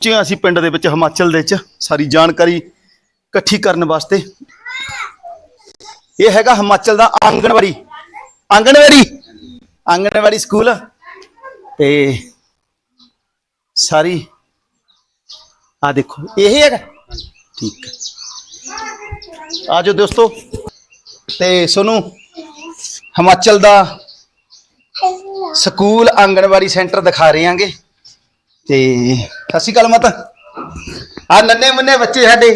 ਪਹੁੰਚੇ ਅਸੀਂ ਪਿੰਡ ਦੇ ਵਿੱਚ ਹਿਮਾਚਲ ਦੇ ਵਿੱਚ ਸਾਰੀ ਜਾਣਕਾਰੀ ਇਕੱਠੀ ਕਰਨ ਵਾਸਤੇ ਇਹ ਹੈਗਾ ਹਿਮਾਚਲ ਦਾ ਆਂਗਣਵਾੜੀ। ਆਂਗਣਵਾੜੀ? ਆਂਗਣਵਾੜੀ ਸਕੂਲ। ਤੇ ਸਾਰੀ ਆ ਦੇਖੋ, ਇਹ ਹੈਗਾ। ਠੀਕ ਹੈ। ਜਾਓ ਦੋਸਤੋ। ਤੇ ਸੋਨੂੰ, ਹਿਮਾਚਲ ਦਾ ਸਕੂਲ ਆਂਗਣਵਾੜੀ ਸੈਂਟਰ ਦਿਖਾ ਰਹੇ ਹਾਂਗੇ ਤੇ ਸਤਿ ਸ਼੍ਰੀ ਅਕਾਲ ਮਾਤਾ। ਆ ਨੰਨੇ ਮੁੰਨੇ ਬੱਚੇ ਸਾਡੇ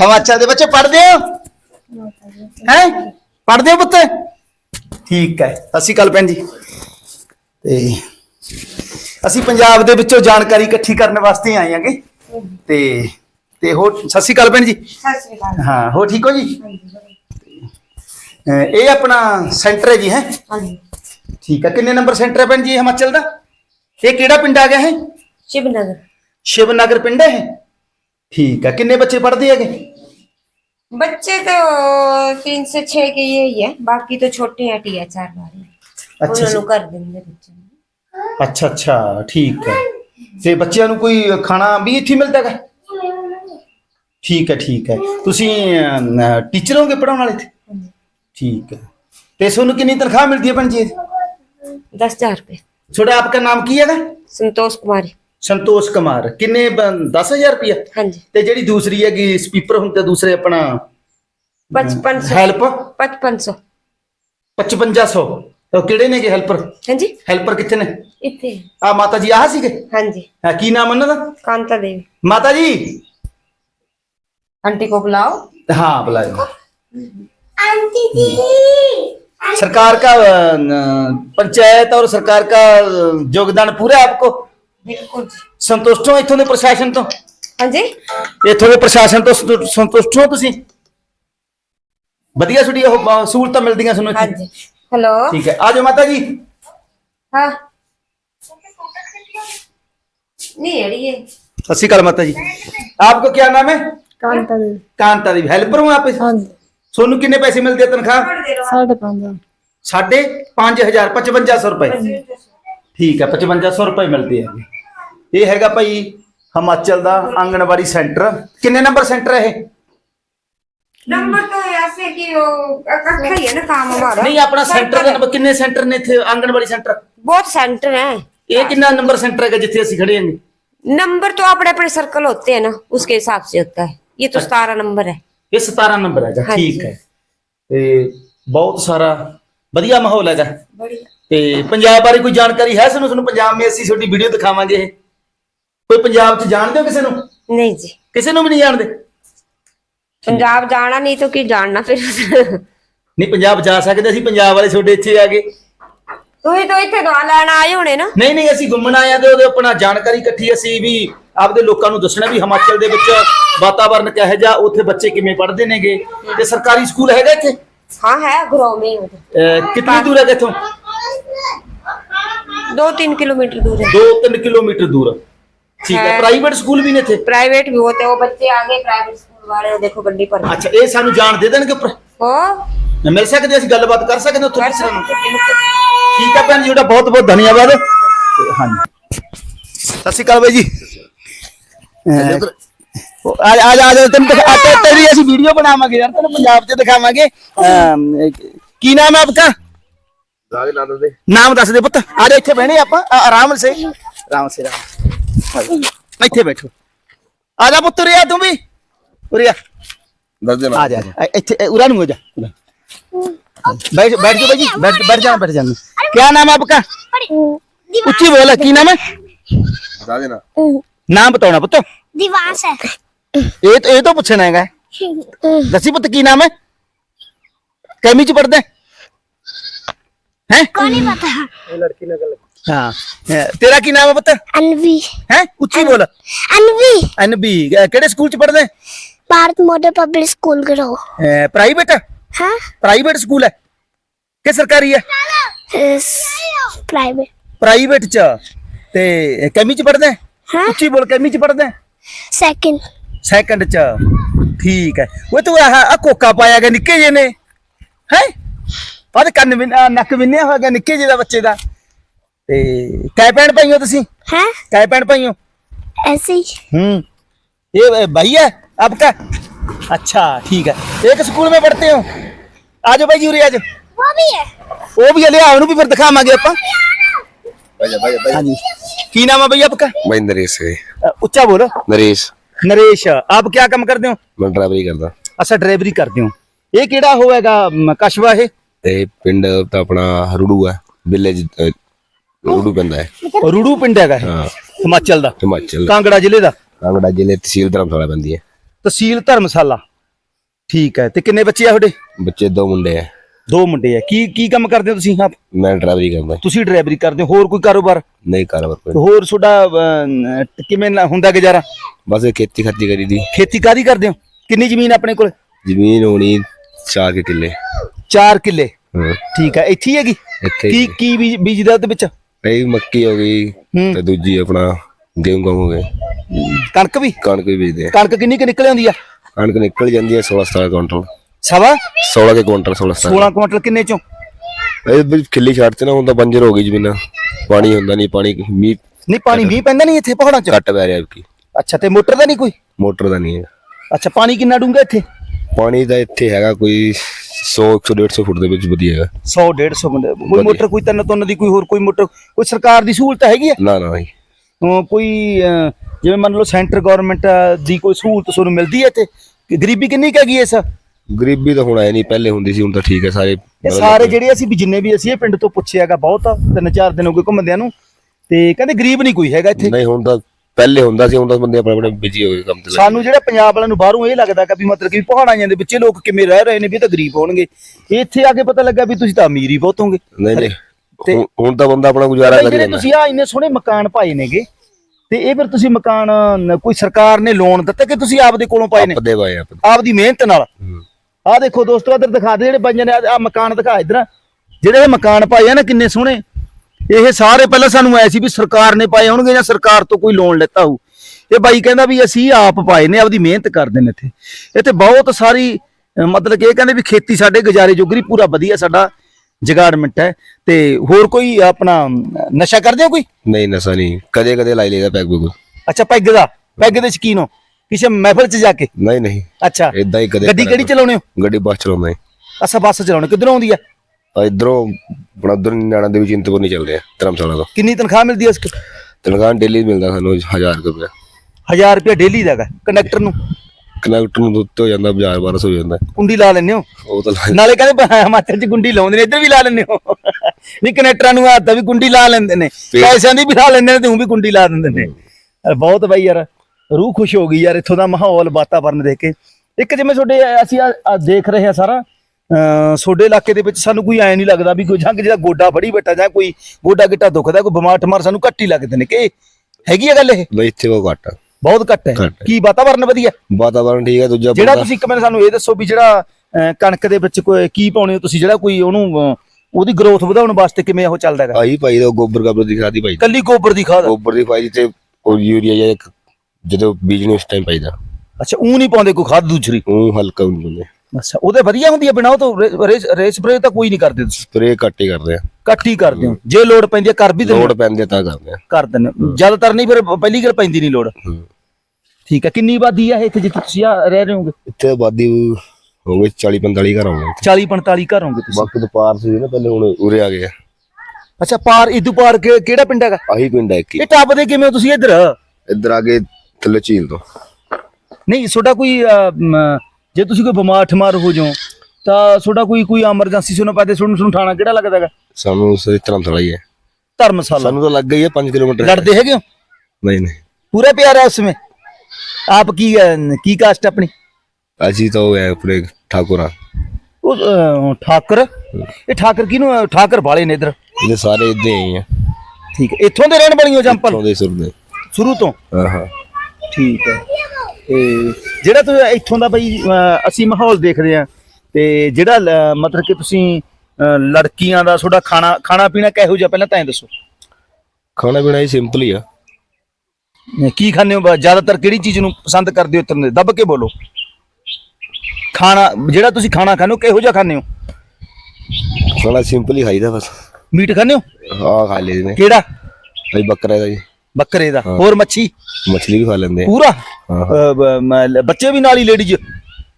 ਹਿਮਾਚਲ ਦੇ ਬੱਚੇ ਪੜ੍ਹਦੇ ਹੋ? ਹੈ? ਪੜ੍ਹਦੇ ਹੋ ਪੁੱਤ? ਠੀਕ ਹੈ ਸਤਿ ਸ਼੍ਰੀ ਅਕਾਲ ਭੈਣ ਜੀ। ਤੇ ਅਸੀਂ ਪੰਜਾਬ ਦੇ ਵਿੱਚੋਂ ਜਾਣਕਾਰੀ ਇਕੱਠੀ ਕਰਨ ਵਾਸਤੇ ਆਏ ਆਂਗੇ ਤੇ ਤੇ ਹੋ ਸਤਿ ਸ਼੍ਰੀ ਅਕਾਲ ਭੈਣ ਜੀ। ਸਤਿ ਸ੍ਰੀ ਅਕਾਲ। ਹਾਂ ਹੋ ਠੀਕ ਹੋ ਜੀ? ਇਹ ਆਪਣਾ ਸੈਂਟਰ ਹੈ ਜੀ ਹੈ? ਹਾਂਜੀ। ਠੀਕ ਹੈ ਕਿੰਨੇ ਨੰਬਰ ਸੈਂਟਰ ਹੈ ਭੈਣ ਜੀ ਹਿਮਾਚਲ ਦਾ? ਇਹ ਕਿਹੜਾ ਪਿੰਡ ਆ ਗਿਆ ਹੈ शिव नगर ਸ਼ਿਵ ਨਗਰ ਪਿੰਡ ਹੈ ਇਹ? ਠੀਕ ਹੈ ਕਿੰਨੇ ਬੱਚੇ ਪੜ੍ਹਦੇ ਹੈਗੇ बच्चे तो तीन से छह के ये ही है बाकी तो छोटे हैं टी चार वाले ਅੱਛਾ उन्होंने कर देंगे बच्चे ਅੱਛਾ ਅੱਛਾ ਠੀਕ ਹੈ ਤੇ ਬੱਚਿਆਂ ਨੂੰ ਕੋਈ ਖਾਣਾ ਵੀ ਇੱਥੇ ਮਿਲਦਾ ਹੈਗਾ ਠੀਕ ਹੈ ਠੀਕ ਹੈ ਤੁਸੀਂ ਟੀਚਰ ਹੋਗੇ ਪੜਾਉਣ ਵਾਲੇ ਇੱਥੇ ਠੀਕ है ਤੇ ਤੁਹਾਨੂੰ ਕਿੰਨੀ ਤਨਖਾਹ ਮਿਲਦੀ ਹੈ ਭੈਣ ਜੀ दस हजार रुपये ਤੁਹਾਡਾ ਆਪਕਾ ਨਾਮ ਕੀ ਹੈਗਾ संतोष कुमारी ਸੰਤੋਸ਼ ਕੁਮਾਰ ਕਿੰਨੇ 10000 ਰੁਪਇਆ हाँ जी ਤੇ ਜਿਹੜੀ ਦੂਸਰੀ ਹੈਗੀ ਸਪੀਕਰ ਹੁੰਦੇ ਦੂਸਰੇ ਆਪਣਾ पचपन सौ ਹੈਲਪ पचपन सौ 5500 ਉਹ ਕਿਹੜੇ ਨੇਗੇ ਹੈਲਪਰ हाँ जी ਹੈਲਪਰ ਕਿੱਥੇ ਨੇ इतने ਆ ਮਾਤਾ ਜੀ ਆਹ ਸੀਗੇ हाँ जी ਹਾਂ, ਕੀ ਨਾਮ ਉਹਨਾਂ ਦਾ कांता देवी ਮਾਤਾ ਜੀ आंटी को बुलाओ हाँ बुलाओ आंटी जी सरकार का अ, न, पंचायत और सरकार का अ, योगदान पूरा है आपको ਬਿਲਕੁਲ ਸੰਤੁਸ਼ਟ ਹੋ ਇੱਥੋਂ ਦੇ ਪ੍ਰਸ਼ਾਸਨ ਤੋਂ? ਹਾਂਜੀ। ਇੱਥੋਂ ਦੇ ਪ੍ਰਸ਼ਾਸਨ ਤੋਂ ਸੰਤੁਸ਼ਟ ਹੋ ਤੁਸੀਂ? ਵਧੀਆ ਤੁਹਾਡੀ ਉਹ ਅਹ, ਸਹੂਲਤਾਂ ਮਿਲਦੀਆਂ ਤੁਹਾਨੂੰ ਹਾਂਜੀ। ਹੈਲੋ। ਠੀਕ ਹੈ। ਆਜੋ ਮਾਤਾ ਜੀ। ਹਾਂ। ਨਹੀਂ ਅੜੀਏ। ਸਤਿ ਸ਼੍ਰੀ ਮਾਤਾ ਜੀ। ਆਪਕੋ ਕੀ ਨਾਮ ਹੈ? ਕਾਂਤਾ ਦੇ ਕਾਂਤਾ ਦੀ ਹੈਲਪਰ ਹੋ ਆਪ ਹਾਂਜੀ। ਤੁਹਾਨੂੰ ਕਿੰਨੇ ਪੈਸੇ ਮਿਲਦੇ ਆ ਤਨਖਾਹ? ਸਾਢੇ ਪੰਜ ਸਾਢੇ 5000 5500 ਰੁਪਏ। ਠੀਕ ਹੈ 5500 ਰੁਪਏ ਮਿਲਦੇ ਆ ਜੀ। ਇਹ ਹੈਗਾ ਭਾਈ ਹਿਮਾਚਲ ਦਾ ਆਂਗਣਵਾੜੀ ਸੈਂਟਰ ਕਿੰਨੇ ਨੰਬਰ ਸੈਂਟਰ ਹੈ ਇਹ नंबर तो ऐसे कि वो इकट्ठा ही है ना काम हमारा ਨਹੀਂ ਆਪਣਾ ਸੈਂਟਰ ਦਾ ਨੰਬਰ ਕਿੰਨੇ ਸੈਂਟਰ ਨੇ ਇੱਥੇ ਆਂਗਣਵਾੜੀ ਸੈਂਟਰ बहुत सेंटर है ਇਹ ਕਿੰਨਾ ਨੰਬਰ ਸੈਂਟਰ ਹੈਗਾ ਜਿੱਥੇ ਅਸੀਂ ਖੜੇ ਹਾਂ नंबर तो अपने अपने सर्कल होते हैं ना उसके हिसाब से होता है ये तो सतारह नंबर है ਇਹ 17 ਨੰਬਰ ਹੈਗਾ ਹਾਂਜੀ। ਠੀਕ ਹੈ ਤੇ ਬਹੁਤ ਸਾਰਾ ਵਧੀਆ ਮਾਹੌਲ ਹੈਗਾ बढ़िया ਤੇ ਪੰਜਾਬ ਬਾਰੇ ਕੋਈ ਜਾਣਕਾਰੀ ਹੈ ਸਾਨੂੰ ਤੁਹਾਨੂੰ ਪੰਜਾਬ ਵਿੱਚ ਅਸੀਂ ਤੁਹਾਡੀ ਵੀਡੀਓ ਦਿਖਾਵਾਂਗੇ ਇਹ ਕੋਈ ਪੰਜਾਬ 'ਚ ਜਾਣਦੇ ਹੋ ਕਿਸੇ ਨੂੰ? ਨਹੀਂ ਜੀ। ਕਿਸੇ ਨੂੰ ਵੀ ਨਹੀਂ ਜਾਣਦੇ? ਪੰਜਾਬ ਜਾਣਾ ਨਹੀਂ ਤਾਂ ਕੀ ਜਾਣਨਾ ਫਿਰ? ਨਹੀਂ ਪੰਜਾਬ ਜਾ ਸਕਦੇ ਅਸੀਂ ਪੰਜਾਬ ਵਾਲੇ ਛੋਟੇ ਇੱਥੇ ਆ ਗਏ। ਤੁਸੀਂ ਤਾਂ ਇੱਥੇ ਦਵਾ ਲੈਣ ਆਏ ਹੋਣੇ ਨਾ। ਨਹੀਂ ਨਹੀਂ ਅਸੀਂ ਘੁੰਮਣ ਆਏ ਆ ਤੇ ਉਹਦੇ ਆਪਣਾ ਜਾਣਕਾਰੀ ਇਕੱਠੀ ਅਸੀਂ ਵੀ ਆਪਦੇ ਲੋਕਾਂ ਨੂੰ ਦੱਸਣਾ ਵੀ ਹਿਮਾਚਲ ਦੇ ਵਿੱਚ ਵਾਤਾਵਰਨ ਕਿਹੋ ਜਿਹਾ ਉੱਥੇ ਬੱਚੇ ਕਿਵੇਂ ਪੜ੍ਹਦੇ ਨੇਗੇ? ਤੇ ਸਰਕਾਰੀ ਸਕੂਲ ਹੈਗਾ ਇੱਥੇ? ਹਾਂ ਹੈ ਗੁਰਾਉਂ ਮੇ ਕਿੰਨੀ ਦੂਰ ਹੈ ਇੱਥੋਂ? 2-3 ਕਿਲੋਮੀਟਰ ਦੂਰ ਹੈ। 2-3 ਕਿਲੋਮੀਟਰ ਦੂਰ। ਠੀਕ ਹੈ ਹੈ। ਪ੍ਰਾਈਵੇਟ ਸਕੂਲ ਵੀ ਨੇ ਇੱਥੇ प्राइवेट भी होते हैं वो बच्चे आगे प्राइवेट स्कूल वाले वो देखो गड्डी पर ਅੱਛਾ ਇਹ ਸਾਨੂੰ ਜਾਣ ਦੇ ਦੇਣਗੇ ਉੱਪਰ हो ਮਿਲ ਸਕਦੇ ਅਸੀਂ ਗੱਲਬਾਤ ਕਰ ਸਕਦੇ ਉੱਥੇ कर ਕਿਸੇ ਨੂੰ सकते बिल्कुल ਠੀਕ ਹੈ ਭੈਣ ਜੀ ਤੁਹਾਡਾ ਬਹੁਤ ਬਹੁਤ ਧੰਨਵਾਦ ਤੇ ਹਾਂਜੀ ਸਤਿ ਸ਼੍ਰੀ ਅਕਾਲ ਬਾਈ ਜੀ ਅਹ, ਉਹ ਆ ਆ ਜਾ ਆ ਜਾ ਤੈਨੂੰ ਦਿਖਾ- ਤੇ- ਤੇਰੀ ਅਸੀਂ ਵੀਡੀਓ ਬਣਾਵਾਂਗੇ ਯਾਰ ਤੈਨੂੰ ਪੰਜਾਬ 'ਚ ਦਿਖਾਵਾਂਗੇ ਅਮ, ਕੀ ਨਾਮ ਹੈ ਆਪਕਾ ਨਾਮ ਦੱਸ ਦੇ ਪੁੱਤ ਆ ਜਾ ਇੱਥੇ ਬਹਿਣੇ ਆਪਾਂ ਆ- ਆਰਾਮ ਸੇ ਆਰਾਮ ਸੇ ਆਰਾਮ ਇੱਥੇ ਬੈਠੋ ਆ ਜਾ ਪੁੱਤ ਰਿਆ ਤੂੰ ਵੀ ਉਰਿਆ दस दिन ਆ ਜਾ ਆ ਜਾ। ਇੱਥੇ ਇਹ ਉਰਾ ਨੂੰ ਹੋ ਜਾ ਉਰਾ। बैठ बैठ जाओ भाई जी बैठ बैठ जाओ बैठ जाओ क्या नाम है आपका उच्ची बोला की नाम है बता देना नाम बताओ ना पुत्र ਦਿਵਾਸ ਹੈ ये तो ये तो पूछना है दसी पुत्र की नाम है कैमी च पढ़ते हैं ਕੋਈ ਨਹੀਂ ਪਤਾ हाँ है, तेरा की नाम है पुत्र ਅਨਵੀ हैं उच्ची बोल ਅਨਵੀ एनबी केड़े स्कूल च पढ़ते Bharat model public school grow हैं प्राइवेट ਹਾਂ प्राइवेट स्कूल है कि सरकारी है ਪ੍ਰਾਈਵੇਟ प्राइवेट च ते कैमी च पढ़ते हैं हाँ। उच्ची बोल कैमी च पढ़ते हैं ਸੈਕਿੰਡ ਸੈਕੰਡ ਚ ਠੀਕ ਹੈ ਉਹ ਤੂੰ ਆਹ ਆ ਕੋਕਾ ਪਾਇਆ ਗਿਆ ਨਿੱਕੇ ਜੇ ਨੇ ਹੈ ਉਹਦੇ ਕੰਨ ਵੀ ਆਹ ਨੱਕ ਵਿੰਨਿਆ ਹੋਇਆ ਗਿਆ ਨਿੱਕੇ ਜੇ ਦਾ ਬੱਚੇ ਦਾ ਤੇ ਕੈ ਪੈਣ ਪਾਈਓ ਤੁਸੀਂ ਹੈ ਕੈ ਪੈਣ ਪਾਈਓ ऐसे ही हम्म ये अ, भाई है आपका अच्छा ठीक है एक स्कूल में पढ़ते हो आ जाओ भाई जी उरे आ जाओ वो भी है ਉਹ ਵੀ ਲਿਆ ਉਹਨੂੰ ਵੀ ਫਿਰ ਦਿਖਾਵਾਂਗੇ ਆਪਾਂ भाई भाई भाई ਹਾਂਜੀ ਕੀ ਨਾਮ ਹੈ ਭਈ ਆਪਕਾ भाई नरेश है ਅ, ਉੱਚਾ ਬੋਲੋ नरेश ਨਰੇਸ਼ ਆਪ ਕੀ ਕੰਮ ਕਰਦੇ ਹੋ मैं ड्राइवरी करदा ਅੱਛਾ ਡਰਾਈਵਰੀ ਕਰਦੇ ਹੋ ਇਹ ਕਿਹੜਾ ਹੋਵੇਗਾ ਮ, ਕਸਬਾ ਇਹ ਤੇ ਪਿੰਡ ਤਾਂ ਆਪਣਾ ਰੂੜੂ ਹੈ ਵਿਲੇਜ ਰੂੜੂ ਪੈਂਦਾ ਹੈ। ਰੂੜੂ ਪਿੰਡ ਹੈਗਾ ਇਹ ਹਾਂ। ਹਿਮਾਚਲ ਦਾ। ਹਿਮਾਚਲ ਕਾਂਗੜਾ ਜ਼ਿਲ੍ਹੇ ਦਾ। ਕਾਂਗੜਾ ਜ਼ਿਲ੍ਹੇ ਤਹਿਸੀਲ ਧਰਮਸ਼ਾਲਾ ਪੈਂਦੀ ਹੈ। ਤਹਿਸੀਲ ਧਰਮਸ਼ਾਲਾ। ਠੀਕ ਹੈ ਤੇ ਕਿੰਨੇ ਬੱਚੇ ਆ ਤੁਹਾਡੇ? ਬੱਚੇ ਦੋ ਮੁੰਡੇ ਹੈ ਦੋ ਮੁੰਡੇ ਆ। ਕੀ ਕੀ ਕੰਮ ਕਰਦੇ ਹੋ ਤੁਸੀਂ? ਆਪ ਮੈਂ ਡਰਾਈਵਰੀ ਕਰਦਾ ਤੁਸੀਂ ਡਰਾਈਵਰੀ ਕਰਦੇ ਹੋ ਹੋਰ ਕੋਈ ਕਾਰੋਬਾਰ? ਨਹੀਂ ਕਾਰੋਬਾਰ ਕੋਈ ਹੋਰ ਤੁਹਾਡਾ ਕਿਵੇਂ ਨਾ ਹੁੰਦਾ ਗੁਜ਼ਾਰਾ? ਬਸ ਇਹ ਖੇਤੀ ਖਾਤੀ ਕਰੀ ਦੀ। ਖੇਤੀ ਕਾਦੀ ਕਰਦੇ ਹੋ? ਕਿੰਨੀ ਜ਼ਮੀਨ ਆਪਣੇ ਕੋਲ? ਜ਼ਮੀਨ ਹੋਣੀ 4 ਕਿੱਲੇ। 4 ਕਿੱਲੇ। ਹਾਂ। ਠੀਕ ਹੈ ਇੱਥੇ ਹੀ ਹੈਗੀ? ਇੱਥੇ ਕੀ ਕੀ ਬੀਜ ਬੀਜਦਾ ਉਹਦੇ ਵਿੱਚ? ਕਈ ਮੱਕੀ ਹੋ ਗਈ। ਤੇ ਦੂਜੀ ਆਪਣਾ ਗੇਹੂੰ ਗਾਂ ਹੋ ਗਏ। ਕਣਕ ਵੀ? ਕਣਕ ਵੀ ਬੀਜਦੇ ਆ। ਕਣਕ ਕਿੰਨੀ ਕੁ ਨਿਕਲ ਆਉਂਦੀ ਆ? ਕਣਕ ਨਿਕਲ ਜਾਂਦੀ ਹੈ 16 17 ਕੁਇੰਟਲ। ਸਵਾ? 16 ਕੇ ਕੁਇੰਟਲ 16 17 16 ਕੁਇੰਟਲ ਕਿੰਨੇ ਚੋਂ? ਇਹ ਖਿੱਲੀ ਛੱਡਤੇ ਨਾ ਹੁਣ ਤਾਂ ਬੰਜਰ ਹੋ ਗਈ ਜ਼ਮੀਨਾਂ। ਪਾਣੀ ਹੁੰਦਾ ਨਹੀਂ ਪਾਣੀ ਮੀਂਹ ਨਹੀਂ ਪਾਣੀ ਮੀਂਹ ਪੈਂਦਾ ਨਹੀਂ ਇੱਥੇ ਪਹਾੜਾਂ 'ਚ? ਘੱਟ ਪੈ ਰਿਹਾ ਕੀ ਅੱਛਾ ਤੇ ਮੋਟਰ ਦਾ ਨਹੀਂ ਕੋਈ? ਮੋਟਰ ਦਾ ਨਹੀਂ ਹੈ ਅੱਛਾ ਪਾਣੀ ਕਿੰਨਾ ਡੂੰਘਾ ਇੱਥੇ? ਪਾਣੀ ਤਾਂ ਇੱਥੇ ਹੈਗਾ ਕੋਈ 100 100 150 ਫੁੱਟ ਦੇ ਵਿੱਚ ਵਧੀਆ ਹੈਗਾ। 100 150 ਬੰਦੇ ਕੋਈ ਮੋਟਰ ਕੋਈ ਤਿੰਨ ਤੁੰਨ ਦੀ ਕੋਈ ਹੋਰ ਕੋਈ ਮੋਟਰ ਕੋਈ ਸਰਕਾਰ ਦੀ ਸਹੂਲਤ ਹੈਗੀ ਆ? ਨਾ ਨਾ ਅਹ ਕੋਈ ਜਿਵੇਂ ਮੰਨ ਲਓ ਸੈਂਟਰ ਗਵਰਨਮੈਂਟ ਦੀ ਕੋਈ ਸਹੂਲਤ ਤੁਹਾਨੂੰ ਮਿਲਦੀ ਹੈ ਕਿ ਗਰੀਬੀ ਕਿੰਨੀ ਕੁ ਹੈਗੀ ਇਸ? ਗਰੀਬੀ ਤਾਂ ਹੁਣ ਆਏ ਨਹੀਂ ਪਹਿਲੇ ਹੁੰਦੀ ਸੀ ਹੁਣ ਤਾਂ ਠੀਕ ਹੈ ਸਾਰੇ ਸਾਰੇ ਜਿਹੜੇ ਅਸੀਂ ਵੀ ਜਿੰਨੇ ਵੀ ਅਸੀਂ ਇਹ ਪਿੰਡ ਤੋਂ ਪੁੱਛਿਆਗਾ ਬਹੁਤ ਤਿੰਨ ਚਾਰ ਦਿਨ ਹੋ ਗਏ ਘੁੰਮਦਿਆਂ ਨੂੰ ਤੇ ਕਹਿੰਦੇ ਗਰੀਬ ਨਹੀਂ ਕੋਈ ਹੈਗਾ ਇੱਥੇ। ਨਹੀਂ ਹੁਣ ਤਾਂ ਪਹਿਲੇ ਹੁੰਦਾ ਸੀ ਹੁਣ ਤਾਂ ਬੰਦੇ ਆਪਣੇ ਆਪਣੇ ਬਿਜ਼ੀ ਹੋ ਗਏ ਕੰਮ ਤੇ ਲੱਗੇ। ਸਾਨੂੰ ਜਿਹੜਾ ਪੰਜਾਬ ਵਾਲਿਆਂ ਨੂੰ ਬਾਹਰੋਂ ਇਹ ਲੱਗਦਾ ਕਿ ਵੀ ਮਤਲਬ ਕਿ ਵੀ ਪਹਾੜਾਂ ਦੇ ਵਿੱਚ ਇਹ ਲੋਕ ਕਿਵੇਂ ਰਹਿ ਰਹੇ ਨੇ ਵੀ ਇਹ ਤਾਂ ਗਰੀਬ ਹੋਣਗੇ। ਇੱਥੇ ਆ ਕੇ ਪਤਾ ਲੱਗਾ ਵੀ ਤੁਸੀਂ ਤਾਂ ਅਮੀਰ ਹੀ ਬਹੁਤ ਹੋਗੇ ਨਹੀਂ ਨਹੀਂ। ਤੇ- ਹੁਣ- ਹੁਣ ਤਾਂ ਬੰਦਾ ਆਪਣਾ ਗੁਜ਼ਾਰਾ ਕਰੀ ਜਿਹੜੇ ਜਾਂਦਾ। ਤੁਸੀਂ ਆ ਇੰਨੇ ਸੋਹਣੇ ਮਕਾਨ ਪਾਏ ਨੇਗੇ ਤੇ ਇਹ ਫਿਰ ਤੁਸੀਂ ਮਕਾਨ ਨ- ਕੋਈ ਸਰਕਾਰ ਨੇ ਲੋਨ ਦਿੱਤਾ ਕਿ ਤੁਸੀਂ ਆਪਦੇ ਕੋਲੋਂ ਪਾਏ ਨੇ? ਆਪਦੇ ਬਾਏ ਆਪਦੇ। ਆਪਦੀ ਮਿਹਨਤ ਨਾਲ। ਹੂੰ। ਆਹ ਦੇਖੋ ਦੋਸਤੋ ਇੱਧਰ ਦਿਖਾ ਦੇ ਜਿਹੜੇ ਬਾਈਆਂ ਨੇ ਆ ਮਕਾਨ ਦਿਖਾ ਇੱਧਰ। ਜਿਹੜੇ ਇਹ ਮਕਾਨ ਪਾਏ ਆ ਨਾ ਕਿੰਨੇ ਸੋਹਣੇ। ਇਹ ਸਾਰੇ ਪਹਿਲਾਂ ਸਾਨੂੰ ਐ ਸੀ ਵੀ ਸਰਕਾਰ ਨੇ ਪਾਏ ਹੋਣਗੇ ਜਾਂ ਸਰਕਾਰ ਤੋਂ ਕੋਈ ਲੋਨ ਲੈਤਾ ਹੋਊ। ਇਹ ਬਾਈ ਕਹਿੰਦਾ ਵੀ ਅਸੀਂ ਆਪ ਪਾਏ ਨੇ ਆਪਦੀ ਮਿਹਨਤ ਕਰਦੇ ਨੇ ਇੱਥੇ। ਇੱਥੇ ਬਹੁਤ ਸਾਰੀ ਮਤਲਬ ਇਹ ਕਹਿੰਦੇ ਵੀ ਖੇਤੀ ਸਾਡੇ ਗੁਜ਼ਾਰੇ ਜੋਗਰੀ ਪੂਰਾ ਵਧੀਆ ਸਾਡਾ ਜਗਾੜਮੈਂਟ ਹੈ। ਤੇ ਹੋਰ ਕੋਈ ਆਪਣਾ ਨਸ਼ਾ ਕਰਦੇ ਹੋ ਕੋਈ? ਨਹੀਂ ਨਸਾ ਨਹੀਂ। ਕਦੇ ਕਦੇ ਲਾਈ ਲਈਦਾ ਪੈਗ ਬੁਗ ਅੱਛਾ ਪੈਗ ਦਾ? ਪੈਗ ਦੇ ਸ਼ਕੀਨ ਹੋ ਕਿਸੇ ਮਹਿਫਲ 'ਚ ਜਾ ਕੇ? ਨਹੀਂ ਨਹੀਂ। ਅੱਛਾ। ਇਦਾਂ ਹੀ ਕਦੇ ਗੱਡੀ ਕਿਹੜੀ ਚਲਾਉਣੇ ਹੋ? ਗੱਡੀ ਬੱਸ ਚਲਾਉਂਦਾ ਹੈ ਅੱਛਾ ਬੱਸ ਚਲਾਉਣੇ। ਕਿੱਧਰੋਂ ਆਉਂਦੀ ਆ? ਇਧਰੋਂ ਆਪਣਾ ਉਧਰ ਨਿਆਣਾ ਦੇ ਵਿੱਚ ਚਿੰਤਪੁਰ ਨਹੀਂ ਚੱਲਦੇ ਆ ਧਰਮਸ਼ਾਲਾ ਤੋਂ। ਕਿੰਨੀ ਤਨਖਾਹ ਮਿਲਦੀ ਹੈ ਉਸ ਤਨਖਾਹ ਡੇਲੀ ਮਿਲਦਾ ਸਾਨੂੰ 1000 ਰੁਪਏ। 1000 ਰੁਪਏ ਡੇਲੀ ਦਾ ਹੈਗਾ ਕੰਡਕਟਰ ਨੂੰ? ਕਨੈਕਟਰ ਨੂੰ ਉੱਤੇ ਹੋ ਜਾਂਦਾ 1000 1200 ਹੋ ਜਾਂਦਾ। ਕੁੰਡੀ ਲਾ ਲੈਂਦੇ ਹੋ? ਉਹ ਤਾਂ ਲਾ- ਨਾਲੇ ਕਹਿੰਦੇ ਹਿਮਾਚਲ 'ਚ ਗੁੰਡੀ ਲਾਉਂਦੇ ਨੇ ਇੱਧਰ ਵੀ ਲਾ ਲੈਂਦੇ ਹੋ। ਵੀ ਕਨੈਕਟਰਾਂ ਨੂੰ ਆਦਤ ਆ ਵੀ ਗੁੰਡੀ ਲਾ ਲੈਂਦੇ ਨੇ। ਪੈਸਿਆਂ ਦੀ ਵੀ ਲਾ ਲੈਂਦੇ ਨੇ ਤੇ ਉਹ ਵੀ ਗੁੰਡੀ ਲਾ ਦਿੰਦੇ ਨੇ। ਅਰੇ ਬਹੁਤ ਬਾਈ ਯਾਰ ਰੂਹ ਖੁਸ਼ ਹੋ ਗਈ ਯਾਰ ਇੱਥੋਂ ਦਾ ਮਾਹੌਲ ਵਾਤਾਵਰਨ ਦੇਖ ਕੇ। ਇੱਕ ਜਿਵੇਂ ਤੁਹਾਡੇ ਅਸੀਂ ਆ ਦੇਖ ਰਹੇ ਆ ਸਾਰਾ ਤੁਹਾਡੇ ਇਲਾਕੇ ਦੇ ਵਿੱਚ ਸਾਨੂੰ ਕੋਈ ਐ ਨਹੀਂ ਲੱਗਦਾ ਵੀ ਕੋਈ ਜੰਗ ਜਿਹਦਾ ਗੋਡਾ ਫੜੀ ਬੈਠਾ ਜਾਂ ਕੋਈ ਗੋਡਾ ਗਿੱਟਾ ਦੁਖਦਾ ਕੋਈ ਬਿਮਾਰ ਠਮਾਰ ਸਾਨੂੰ ਘੱਟ ਹੀ ਲੱਗਦੇ ਨੇ। ਕਿ ਹੈਗੀ ਆ ਗੱਲ ਇਹ? ਨਹੀਂ ਇੱਥੇ ਕੋ ਘੱਟ ਆ। ਬਹੁਤ ਘੱਟ ਹੈ। ਘੱਟ ਹੈ। ਕੀ ਵਾਤਾਵਰਨ ਵਧੀਆ? ਵਾਤਾਵਰਨ ਠੀਕ ਹੈ ਦੂਜਾ ਜਿਹੜਾ ਬੰਦਾ ਤੁਸੀਂ ਇੱਕ ਸਾਨੂੰ ਇਹ ਦੱਸੋ ਵੀ ਜਿਹੜਾ ਅਹ, ਕਣਕ ਦੇ ਵਿੱਚ ਕੋਈ ਕੀ ਪਾਉਣੇ ਹੋ ਤੁਸੀਂ? ਜਿਹੜਾ ਕੋਈ ਉਹਨੂੰ ਅਹ, ਉਹਦੀ ਗਰੋਥ ਵਧਾਉਣ ਵਾਸਤੇ ਕਿਵੇਂ ਉਹ ਚੱਲਦਾ ਹੈਗਾ? ਆਹੀ ਪਾਈ ਦਾ ਗੋਬਰ ਗਾਬਰ ਦੀ ਖਾਦੀ ਪਾਈ। ਕੱਲੀ ਗੋਬਰ ਦੀ ਖਾਦ? ਗੋਬਰ ਦੀ ਪਾਈ ਤੇ ਉਹ ਯੂਰੀਆ ਜਾਂ ਇੱਕ ਜਦੋਂ ਬੀਜਣੇ ਉਸ ਟਾਈਮ ਪਾਈਦਾ ਅੱਛਾ ਉਹ ਨਹੀਂ ਪਾਉਂਦੇ ਕੋਈ ਖਾਦ ਦੂਸਰੀ? ਉਹ ਹਲਕਾ ਹੁੰਦੇ ਨੇ ਅੱਛਾ ਉਹਦੇ ਵਧੀਆ ਹੁੰਦੀ ਹੈ ਬਿਨਾ ਉਹ ਤੋਂ ਰੇ ਸਪਰੇ ਤਾਂ ਕੋਈ ਨਹੀਂ ਕਰਦੇ ਤੁਸੀਂ। ਸਪਰੇ ਘੱਟ ਹੀ ਕਰਦੇ ਆ। ਘੱਟ ਹੀ ਕਰਦੇ ਹੋ। ਜੇ ਲੋਡ ਪੈਂਦੀ ਹੈ ਕਰ ਵੀ ਦਿੰਦੇ ਹੋ? ਪੈਂਦੇ ਤਾਂ ਕਰਦੇ ਆ। ਕਰ ਦਿੰਦੇ ਹੋ। ਜ਼ਿਆਦਾਤਰ ਨਹੀਂ ਫਿਰ ਪਹਿਲੀ ਗੱਲ ਪੈਂਦੀ ਨਹੀਂ ਲੋਡ ਹੂੰ। ਠੀਕ ਹੈ ਕਿੰਨੀ ਆਬਾਦੀ ਆ ਇੱਥੇ ਜਿੱਥੇ ਤੁਸੀਂ ਆ ਰਹਿ ਰਹੇ ਹੋਗੇ? ਇੱਥੇ ਆਬਾਦੀ ਹੋਵੇ 40 45 ਘਰ ਹੋਣਗੇ 40 45 ਘਰ ਹੋਗੇ ਤੁਸੀਂ। ਬਾਕੀ ਤਾਂ ਪਾਰ ਸੀ ਨਾ ਪਹਿਲੇ ਹੁਣ ਉਰੇ ਆ ਗਏ ਆ। ਅੱਛਾ ਪਾਰ ਇਦੂ ਪਾਰ ਕਿ- ਕਿਹੜਾ ਪਿੰਡ ਹੈਗਾ? ਆਹੀ ਪਿੰਡ ਹੈ ਇੱਕ ਹੀ। ਇਹ ਟੱਪਦੇ ਕਿਵੇਂ ਹੋ ਤੁਸੀਂ ਇੱਧਰ? ਇੱਧਰ ਆ ਕੇ ਥੱਲੇ ਝੀਲ ਤੋਂ। ਨਹੀਂ ਤੁਹਾਡਾ ਕੋਈ ਜੇ ਤੁਸੀਂ ਕੋਈ ਬਿਮਾਰ ਠਮਾਰ ਹੋ ਜਾਓ ਤਾਂ ਤੁਹਾਡਾ ਕੋਈ ਕੋਈ ਐਮਰਜੈਂਸੀ ਸੁਣ ਪਾਦੇ ਸੁਣ ਸੁਣ ਠਾਣਾ ਕਿਹੜਾ ਲੱਗਦਾ ਹੈਗਾ? ਸਾਨੂੰ ਸੇ ਧਰਮਸ਼ਾਲਾ ਹੀ ਹੈ। ਧਰਮਸ਼ਾਲਾ। ਸਾਨੂੰ ਤਾਂ ਲੱਗ ਗਈ ਹੈ 5 ਕਿਲੋਮੀਟਰ। ਲੜਦੇ ਹੈਗੇ ਹੋ? ਨਹੀਂ ਨਹੀਂ। ਪੂਰਾ ਪਿਆਰ ਹੈ ਉਸमें ਆਪ ਕੀ ਕੀ ਕਾਸਟ ਆਪਣੀ? ਅਸੀਂ ਤਾਂ ਉਹ ਹੈ ਆਪਣੇ ਠਾਕੁਰ ਉਹ ਠਾਕਰ? ਇਹ ਠਾਕਰ ਕਿਹਨੂੰ ਠਾਕਰ ਵਾਲੇ ਨੇ ਇੱਧਰ? ਇਹਦੇ ਸਾਰੇ ਇੱਦਾਂ ਹੀ ਆ। ਠੀਕ ਹੈ। ਇੱਥੋਂ ਦੇ ਰਹਿਣ ਵਾਲੀ ਹੋ ਜੰਪਲ ਸ਼ੁਰੂ ਤੋਂ? ਹਾਂ ਹਾਂ। ਠੀਕ ਹੈ। ਤੇ ਜਿਹੜਾ ਤੁਸੀਂ ਇੱਥੋਂ ਦਾ ਬਈ ਅਸੀਂ ਮਾਹੌਲ ਦੇਖਦੇ ਆ ਤੇ ਜਿਹੜਾ ਮਤਲਬ ਕਿ ਤੁਸੀਂ ਲੜਕੀਆਂ ਦਾ ਤੁਹਾਡਾ ਖਾਣਾ ਖਾਣਾ ਪੀਣਾ ਕਿਹੋ ਜਿਹਾ ਪਹਿਲਾਂ ਤਾਂ ਇਹ ਦੱਸੋ। ਖਾਣਾ ਪੀਣਾ ਹੀ ਸਿੰਪਲ ਹੀ ਆ। ਕੀ ਖਾਂਦੇ ਹੋ? ਜ਼ਿਆਦਾਤਰ ਕਿਹੜੀ ਚੀਜ਼ ਨੂੰ ਪਸੰਦ ਕਰਦੇ ਹੋ ਤੁਰਨੇ ਦੱਬ ਕੇ ਬੋਲੋ। ਖਾਣਾ ਜਿਹੜਾ ਤੁਸੀਂ ਖਾਣਾ ਖਾਂਦੇ ਹੋ ਕਿਹੋ ਜਿਹਾ ਖਾਂਦੇ ਹੋ? ਖਾਣਾ ਸਿੰਪਲ ਹੀ ਖਾਈਦਾ ਬਸ। ਮੀਟ ਖਾਂਦੇ ਹੋ? ਆ ਖਾ ਲਏ ਨੇ ਕਿਹੜਾ? ਭਾਈ ਬੱਕਰੇ ਦਾ ਜੀ। ਬੱਕਰੇ ਦਾ। ਹੋਰ ਮੱਛੀ? ਮਛਲੀ ਵੀ ਖਾ ਲੈਂਦੇ ਆ। ਪੂਰਾ। ਅ, ਮ- ਬੱਚੇ ਵੀ ਨਾਲ ਹੀ ਲੇਡੀਜ਼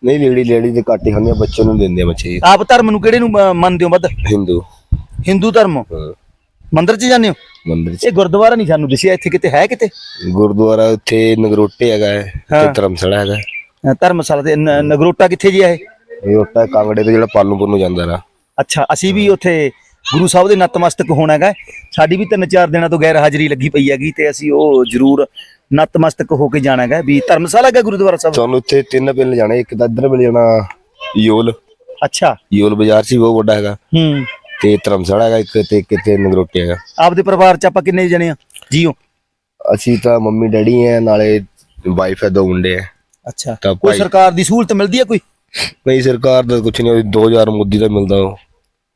ਨਹੀਂ ਲੇਡੀ ਲੇਡੀ ਤੇ ਘੱਟ ਹੀ ਖਾਂਦੇ ਆ ਬੱਚੇ ਨੂੰ ਦਿੰਦੇ ਆ ਮੱਛੀ। ਆਪ ਧਰਮ ਨੂੰ ਕਿਹੜੇ ਨੂੰ ਅ, ਮੰਨਦੇ ਹੋ ਵੱਧ? ਹਿੰਦੂ। ਹਿੰਦੂ ਧਰਮ? ਹਾਂ, ਮੰਦਿਰ 'ਚ ਜਾਂਦੇ ਹੋ? ਮੰਦਿਰ ਚ। ਇਹ ਗੁਰਦੁਆਰਾ ਨਹੀਂ ਸਾਨੂੰ ਦਿਸਿਆ ਇੱਥੇ ਕਿਤੇ ਹੈ ਕਿਤੇ? ਗੁਰਦੁਆਰਾ ਉੱਥੇ ਨਗਰੋਟੇ ਹੈਗਾ ਹੈ। ਤੇ ਧਰਮਸ਼ਾਲਾ ਹੈਗਾ ਅ, ਧਰਮਸ਼ਾਲਾ ਤੇ ਨ- ਨਗਰੋਟਾ ਕਿੱਥੇ ਜੀ ਹੈ ਇਹ? ਨਗਰੋਟਾ ਕਾਂਗੜੇ ਤੋਂ ਜਿਹੜਾ ਪਾਲੂਪੁਰ ਨੂੰ ਜਾਂਦਾ ਰਾ ਅੱਛਾ ਅਸੀਂ ਵੀ ਉੱਥੇ ਗੁਰੂ ਸਾਹਿਬ ਦੇ ਨਤਮਸਤਕ ਹੋਣਾ ਹੈਗਾ। ਸਾਡੀ ਵੀ ਤਿੰਨ ਚਾਰ ਦਿਨਾਂ ਤੋਂ ਗੈਰ ਹਾਜ਼ਰੀ ਲੱਗੀ ਪਈ ਹੈਗੀ ਤੇ ਅਸੀਂ ਉਹ ਜ਼ਰੂਰ ਨਤਮਸਤਕ ਹੋ ਕੇ ਜਾਣਾ ਹੈਗਾ ਵੀ ਧਰਮਸ਼ਾਲਾ ਹੈਗਾ ਗੁਰਦੁਆਰਾ ਸਾਹਿਬ? ਤੁਹਾਨੂੰ ਉੱਥੇ ਤਿੰਨ ਪਿੰਡ ਜਾਣੇ ਇੱਕ ਤਾਂ ਇੱਧਰ ਮਿਲ ਜਾਣਾ ਯੋਲ। ਅੱਛਾ। ਯੋਲ ਬਾਜ਼ਾਰ ਸੀ ਬਹੁਤ ਵੱਡਾ ਹੈਗਾ। ਹੂੰ। ਤੇ ਧਰਮਸ਼ਾਲਾ ਹੈਗਾ ਇੱਕ ਤੇ ਕਿਤੇ ਨਗਰੋਟੇ ਹੈਗਾ। ਆਪਦੇ ਪਰਿਵਾਰ 'ਚ ਆਪਾਂ ਕਿੰਨੇ ਜਣੇ ਆ? ਜੀਓ? ਅਸੀਂ ਤਾਂ ਮੰਮੀ ਡੈਡੀ ਹੈ ਨਾਲੇ ਵਾਈਫ ਹੈ ਦੋ ਮੁੰਡੇ ਹੈ ਅੱਛਾ। ਤਾਂ ਕੋਈ ਭਾਈ- ਸਰਕਾਰ ਦੀ ਸਹੂਲਤ ਮਿਲਦੀ ਹੈ ਕੋਈ? ਨਹੀਂ ਸਰਕਾਰ ਦਾ ਕੁਝ ਨਹੀਂ 2000 ਮੋਦੀ ਦਾ ਮਿਲਦਾ ਉਹ।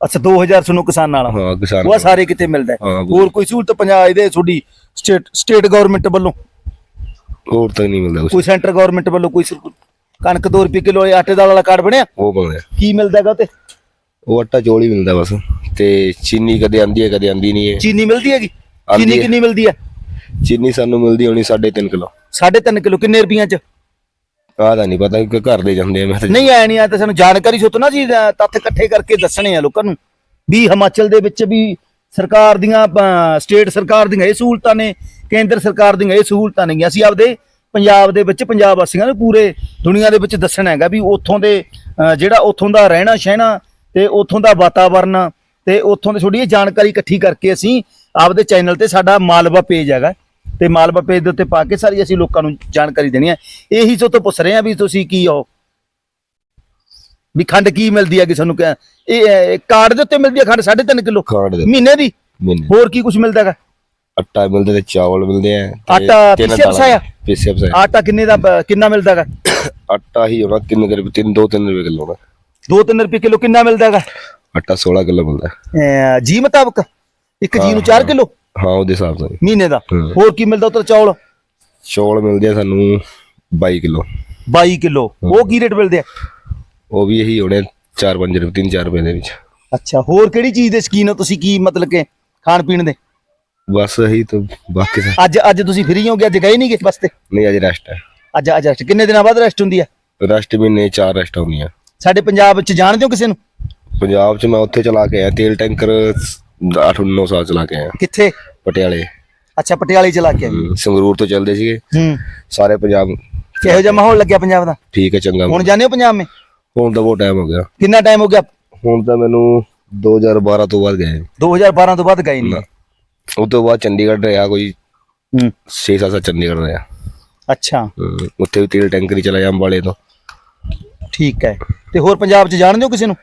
ਅੱਛਾ 2000 ਸੁਣੋ ਕਿਸਾਨ ਨਾਲ ਹਾਂ ਕਿਸਾਨ ਉਹ ਸਾਰੇ ਕਿਤੇ ਮਿਲਦਾ ਹੈ। ਹਾਂ, ਹੋਰ ਕੋਈ ਸਹੂਲਤ ਪੰਜਾਬ ਇਹਦੇ ਤੁਹਾਡੀ ਸਟੇਟ ਸਟੇਟ ਗਵਰਨਮੈਂਟ ਵੱਲੋਂ? ਹੋਰ ਤਾਂ ਨਹੀਂ ਮਿਲਦਾ ਕੁਛ। ਕੋਈ ਸੈਂਟਰ ਗਵਰਨਮੈਂਟ ਵੱਲੋਂ ਕੋਈ ਕਣਕ 2 ਰੁਪਏ ਕਿਲੋ ਆਟੇ ਦਾਲ ਵਾਲਾ ਕਾਰਡ ਬਣਿਆ? ਉਹ ਮਿਲਦਾ ਕੀ ਮਿਲਦਾ ਹੈਗਾ ਤੇ ਉਹ ਆਟਾ ਚੌਲ ਹੀ ਮਿਲਦਾ ਬਸ। ਤੇ ਚੀਨੀ ਕਦੇ ਆਂਦੀ ਹੈ ਕਦੇ ਆਂਦੀ ਨਹੀਂ ਹੈ। ਚੀਨੀ ਮਿਲਦੀ ਹੈਗੀ? ਆਉਂਦੀ ਚੀਨੀ ਹੈ। ਕਿੰਨੀ ਮਿਲਦੀ ਹੈ? ਚੀਨੀ ਸਾਨੂੰ ਮਿਲਦੀ ਹੋਣੀ 3.5 ਕਿਲੋ। 3.5 ਕਿਲੋ। ਕਿੰਨੇ ਰੁਪਈਆਂ ਚ? ਆਹ ਤਾਂ ਨਹੀਂ ਪਤਾ ਕਿ ਘਰ ਦੇ ਜਾਂਦੇ ਆ ਮੈਂ ਤਾਂ ਨਹੀਂ ਆਇਆ ਨਹੀਂ ਆ ਤਾਂ ਸਾਨੂੰ ਜਾਣਕਾਰੀ ਸੋਤੋ ਨਾ ਜੀ ਅ, ਤੱਥ ਇਕੱਠੇ ਕਰਕੇ ਦੱਸਣੇ ਆ ਲੋਕਾਂ ਨੂੰ ਵੀ ਹਿਮਾਚਲ ਦੇ ਵਿੱਚ ਵੀ ਸਰਕਾਰ ਦੀਆਂ ਅ, ਸਟੇਟ ਸਰਕਾਰ ਦੀਆਂ ਇਹ ਸਹੂਲਤਾਂ ਨੇ ਕੇਂਦਰ ਸਰਕਾਰ ਦੀਆਂ ਇਹ ਸਹੂਲਤਾਂ ਨੇਗੀਆਂ। ਅਸੀਂ ਆਪਦੇ ਪੰਜਾਬ ਦੇ ਵਿੱਚ ਪੰਜਾਬ ਵਾਸੀਆਂ ਨੂੰ ਪੂਰੇ ਦੁਨੀਆ ਦੇ ਵਿੱਚ ਦੱਸਣਾ ਹੈਗਾ ਵੀ ਉੱਥੋਂ ਦੇ ਅ, ਜਿਹੜਾ ਉੱਥੋਂ ਦਾ ਰਹਿਣਾ ਸਹਿਣਾ ਤੇ ਉੱਥੋਂ ਦਾ ਵਾਤਾਵਰਨ ਤੇ ਉੱਥੋਂ ਦੀ ਥੋੜੀ ਜਾਣਕਾਰੀ ਇਕੱਠੀ ਕਰਕੇ ਅਸੀਂ ਆਪਦੇ ਚੈਨਲ ਤੇ ਸਾਡਾ ਮਾਲਵਾ ਪੇਜ ਹੈਗਾ। ਤੇ ਮਾਲਵਾ ਪੇਜ ਦੇ ਉੱਤੇ ਪਾ ਕੇ ਸਾਰੀ ਅਸੀਂ ਲੋਕਾਂ ਨੂੰ ਜਾਣਕਾਰੀ ਦੇਣੀ ਹੈ। ਇਹੀ ਸੋ ਤੋਂ ਪੁੱਛ ਰਹੇ ਆ ਵੀ ਤੁਸੀਂ ਕੀ ਹੋ? ਵੀ ਖੰਡ ਕੀ ਮਿਲਦੀ ਹੈ ਕਿ ਸਾਨੂੰ ਕਿਆ- ਇਹ ਕਾਰਡ ਦੇ ਉੱਤੇ ਮਿਲਦੀ ਹੈ ਖੰਡ 3.5 ਕਿਲੋ? ਕਾਰਡ ਦੇ ਮਹੀਨੇ ਦੀ? ਹੋਰ ਕੀ ਕੁਝ ਮਿਲਦਾ ਹੈਗਾ? ਆਟਾ ਮਿਲਦਾ ਤੇ ਚਾਵਲ ਮਿਲਦੇ ਆ ਆਟਾ ਪੀਸਿਆ। ਪਸਾਇਆ? ਪੀਸਿਆ ਪਸਾਇਆ। ਆਟਾ ਕਿੰਨੇ ਦਾ ਕਿੰਨਾ ਮਿਲਦਾ ਹੈਗਾ? ਆਟਾ ਹੀ ਹੋਣਾ 3 ਰੁਪਏ 3 2 3 ਰੁਪਏ ਕਿਲੋ ਦਾ। 2-3 ਰੁਪਏ ਕਿਲੋ ਕਿੰਨਾ ਮਿਲਦਾ ਹੈਗਾ? ਆਟਾ 16 ਕਿਲੋ ਮਿਲਦਾ। ਅਹ ਜੀ ਮੁਤਾਬਕ? ਇੱਕ ਜੀ ਨੂੰ 4 ਕਿਲੋ? ਹਾਂ ਉਹਦੇ ਹਿਸਾਬ ਨਾਲ ਮਹੀਨੇ ਦਾ? ਹੂੰ। ਹੋਰ ਕੀ ਮਿਲਦਾ ਉੱਤਰ ਚੌਲ? ਚੌਲ ਮਿਲਦੇ ਆ ਸਾਨੂੰ 22 ਕਿਲੋ। 22 ਕਿਲੋ। ਉਹ ਕੀ ਰੇਟ ਮਿਲਦੇ ਆ? ਉਹ ਵੀ ਇਹੀ ਹੋਣੇ 4-5 ਰੁਪਏ 3-4 ਰੁਪਏ ਦੇ ਵਿੱਚ। ਅੱਛਾ ਹੋਰ ਕਿਹੜੀ ਚੀਜ਼ ਦੇ ਸ਼ਕੀਨ ਹੋ ਤੁਸੀਂ ਕੀ ਮਤਲਬ ਕਿ ਖਾਣ ਪੀਣ ਦੇ? ਬਸ ਇਹੀ ਤਾਂ ਬਾਕੀ ਤਾਂ ਅੱਜ ਅੱਜ ਤੁਸੀਂ ਫ੍ਰੀ ਹੋਗੇ ਅੱਜ ਗਏ ਨਹੀਂਗੇ ਬਸ ਤੇ? ਨਹੀਂ ਅੱਜ ਰੈਸਟ ਹੈ ਅੱਜ ਅੱਜ rest। ਕਿੰਨੇ ਦਿਨਾਂ ਬਾਅਦ ਰੈਸਟ ਹੁੰਦੀ ਆ? ਰੈਸਟ ਮਹੀਨੇ 4 ਰੈਸਟ ਹੁੰਦੀਆਂ ਸਾਡੇ ਪੰਜਾਬ ਵਿੱਚ ਜਾਣਦੇ ਹੋ ਕਿਸੇ ਨੂੰ? ਪੰਜਾਬ 'ਚ ਮੈਂ ਉੱਥੇ ਚਲਾ ਕੇ ਆਇਆ ਤੇਲ ਟੈਂਕਰ 8-9 ਸਾਲ ਚਲਾ ਕੇ ਆਇਆ ਕਿੱਥੇ? ਪਟਿਆਲੇ। ਅੱਛਾ ਪਟਿਆਲੇ ਚਲਾ ਕੇ ਆਏ। ਹਮ, ਸੰਗਰੂਰ ਤੋਂ ਚੱਲਦੇ ਸੀਗੇ। ਹੂੰ। ਸਾਰੇ ਪੰਜਾਬ ਕਿਹੋ ਜਿਹਾ ਮਾਹੌਲ ਲੱਗਿਆ ਪੰਜਾਬ ਦਾ? ਠੀਕ ਹੈ ਚੰਗਾ। ਹੁਣ ਜਾਣੇ ਹੋ ਪੰਜਾਬ ਮੇ? ਹੁਣ ਤਾਂ ਬਹੁਤ ਟਾਈਮ ਹੋ ਗਿਆ। ਕਿੰਨਾ ਟਾਈਮ ਹੋ ਗਿਆ? ਹੁਣ ਤਾਂ ਮੈਨੂੰ 2012 ਤੋਂ ਬਾਅਦ ਗਏ। 2012 ਤੋਂ ਬਾਅਦ ਗਏ ਨਹੀਂ ਉਸ ਤੋਂ ਬਾਅਦ ਚੰਡੀਗੜ੍ਹ ਰਿਹਾ ਕੋਈ ਹੂੰ। 6-7 ਸਾਲ ਚੰਡੀਗੜ੍ਹ ਰਿਹਾ। ਅੱਛਾ। ਹਮ, ਉੱਥੇ ਵੀ ਤੇਲ ਟੈਂਕਰ ਹੀ ਚਲਾਇਆ ਅੰਬਾਲੇ ਤੋਂ। ਠੀਕ ਹੈ। ਤੇ ਹੋਰ ਪੰਜਾਬ 'ਚ ਜਾਣਦੇ ਹੋ ਕਿਸੇ ਨੂੰ?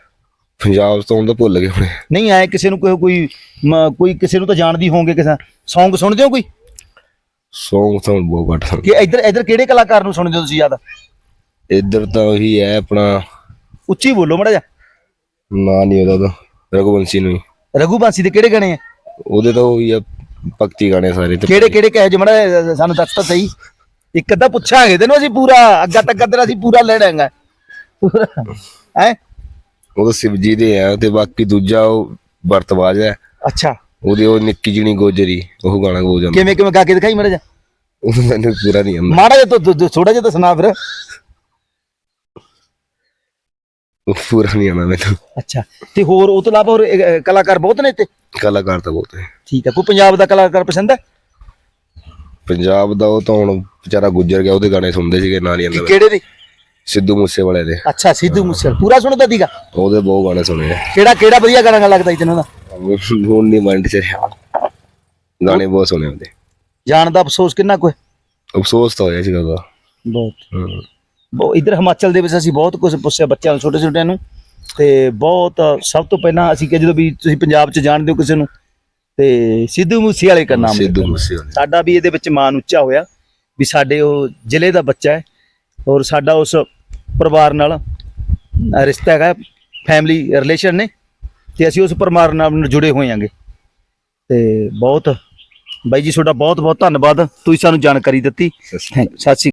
ਪੰਜਾਬ ਤੋਂ ਤਾਂ ਭੁੱਲ ਗਏ ਹੁਣੇ। ਨਹੀਂ ਆਏ ਕਿਸੇ ਨੂੰ ਕੋਈ ਕੋਈ ਮ- ਕੋਈ ਕਿਸੇ ਨੂੰ ਤਾਂ ਜਾਣਦੀ ਹੋਵੋਗੇ ਕਿਸੇ Song ਸੁਣਦੇ ਹੋ ਕੋਈ? ਸੌਂਗ ਤਾਂ ਬਹੁਤ ਘੱਟ ਸੁਣ ਕਿ ਇੱਧਰ ਇੱਧਰ ਕਿਹੜੇ ਕਲਾਕਾਰ ਨੂੰ ਸੁਣਦੇ ਹੋ ਤੁਸੀਂ ਜ਼ਿਆਦਾ? ਇੱਧਰ ਤਾਂ ਉਹੀ ਹੈ ਆਪਣਾ। ਉੱਚੀ ਬੋਲੋ ਮੜਾ ਜਾ ਨਾਂ ਨਹੀਂ ਉਹਦਾ ਤਾਂ ਰਘੁਵੰਸ਼ੀ ਨੂੰ ਹੀ। ਰਘੂ ਬਾਂਸੀ ਦੇ ਕਿਹੜੇ ਗਾਣੇ ਆ? ਉਹਦੇ ਤਾਂ ਉਹੀ ਆ ਭਗਤੀ ਗਾਣੇ ਸਾਰੇ ਤੇ ਕਿਹੜੇ ਕਿਹੜੇ ਕਹੇ ਜੇ ਮੜਾ ਸਾਨੂੰ ਦੱਸ ਤਾਂ ਸਹੀ। ਇੱਕ ਅੱਧਾ ਪੁੱਛਾਂਗੇ ਤੈਨੂੰ ਅਸੀਂ ਪੂਰਾ ਅੱਗਾ ਤੱਕ ਤੇਰਾ ਅਸੀਂ ਪੂਰਾ ਲੈਣਾਗਾ ਪੂਰਾ ਹੈ? ਉਹ ਤਾਂ ਸਿਵ ਜੀ ਦੇ ਆ ਤੇ ਬਾਕੀ ਦੂਜਾ ਉਹ ਵਰਤਵਾਜ ਹੈ। ਅੱਛਾ। ਉਹਦੇ ਉਹ ਨਿੱਕੀ ਜਿਹੀ ਗੋਜਰੀ ਉਹ ਗਾਣਾ ਗੋ ਜਾਂਦਾ। ਕਿਵੇਂ ਕਿਵੇਂ ਗਾ ਕੇ ਦਿਖਾਈ ਮੜਾ ਜਾ ਉਹ ਮੈਨੂੰ ਪੂਰਾ ਨਹੀਂ ਆਉਂਦਾ। ਮਾੜਾ ਜਿਹਾ ਤੂੰ ਥੋੜਾ ਜਿਹਾ ਤਾਂ ਸੁਣਾ ਫਿਰ। ਉਹ ਪੂਰਾ ਨਹੀਂ ਆਉਂਦਾ ਮੈਨੂੰ। ਅੱਛਾ। ਤੇ ਹੋਰ ਉਹ ਤੋਂ ਇਲਾਵਾ ਹੋਰ ਅਹ, ਕਲਾਕਾਰ ਬਹੁਤ ਨੇ ਇੱਥੇ? ਕਲਾਕਾਰ ਤਾਂ ਬਹੁਤ ਹੈ ਠੀਕ ਹੈ ਕੋਈ ਪੰਜਾਬ ਦਾ ਕਲਾਕਾਰ ਪਸੰਦ ਹੈ? ਪੰਜਾਬ ਦਾ ਉਹ ਤਾਂ ਹੁਣ ਵਿਚਾਰਾ ਗੁੱਜਰ ਗਿਆ ਉਹਦੇ ਗਾਣੇ ਸੁਣਦੇ ਸੀਗੇ ਨਾਲ ਹੀ ਆਉਂਦਾ। ਕਿਹੜੇ ਦੇ? ਸਿੱਧੂ ਮੂਸੇ ਵਾਲੇ ਦੇ। ਅੱਛਾ ਸਿੱਧੂ ਮੂਸੇਵਾਲਾ। ਪੂਰਾ ਸੁਣਦਾ ਸੀਗਾ ਉਹਦੇ ਬਹੁਤ ਗਾਣੇ ਸੁਣੇ ਆ। ਕਿਹੜਾ ਕਿਹੜਾ ਵਧੀਆ ਗਾਣਾ ਲੱਗਦਾ ਸੀ ਤੈਨੂੰ ਦਾ ਹੁਣ ਨਹੀਂ ਮਾਈਂਡ 'ਚ ਰਿਹਾ। ਗਾਣੇ ਬਹੁਤ ਸੁਣੇ ਉਹਦੇ। ਜਾਣ ਦਾ ਅਫਸੋਸ ਕਿੰਨਾ ਕੁ ਹੈ? ਅਫਸੋਸ ਤਾਂ ਹੋਇਆ ਸੀਗਾ ਉਹਦਾ। ਬਹੁਤ। ਹਮ। ਬਹੁਤ ਇਧਰ ਹਿਮਾਚਲ ਦੇ ਵਿੱਚ ਅਸੀਂ ਬਹੁਤ ਕੁਝ ਪੁੱਛਿਆ ਬੱਚਿਆਂ ਨੂੰ ਛੋਟੇ ਛੋਟਿਆਂ ਨੂੰ। ਤੇ ਬਹੁਤ ਸਭ ਤੋਂ ਪਹਿਲਾਂ ਅਸੀਂ ਕਿ ਜਦੋਂ ਵੀ ਤੁਸੀਂ ਪੰਜਾਬ 'ਚ ਜਾਣਦੇ ਹੋ ਕਿਸੇ ਨੂੰ ਤੇ ਸਿੱਧੂ ਮੂਸੇ ਵਾਲੇ ਦਾ ਨਾਮ ਸਿੱਧੂ ਲਿਖੋ। ਮੂਸੇ ਵਾਲੇ ਸਾਡਾ ਵੀ ਇਹਦੇ ਵਿੱਚ ਮਾਨ ਉੱਚਾ ਹੋਇਆ ਵੀ ਸਾਡੇ ਉਹ ਜ਼ਿਲ੍ਹੇ ਦਾ ਬੱਚਾ ਹੈ। ਔਰ ਸਾਡਾ ਉਸ ਪਰਿਵਾਰ ਨਾਲ ਰਿਸ਼ਤਾ ਹੈਗਾ ਫੈਮਿਲੀ ਰਿਲੇਸ਼ਨ ਨੇ ਤੇ ਅਸੀਂ ਉਸ ਪਰਿਵਾਰ ਨਾਲ ਜੁੜੇ ਹੋਏ ਆਂਗੇ ਤੇ ਬਹੁਤ ਬਾਈ ਜੀ ਤੁਹਾਡਾ ਬਹੁਤ ਬਹੁਤ ਧੰਨਵਾਦ ਤੁਸੀਂ ਸਾਨੂੰ ਜਾਣਕਾਰੀ ਦਿੱਤੀ। ਥੈਂਕ- ਸਤਿ ਸ਼੍ਰੀ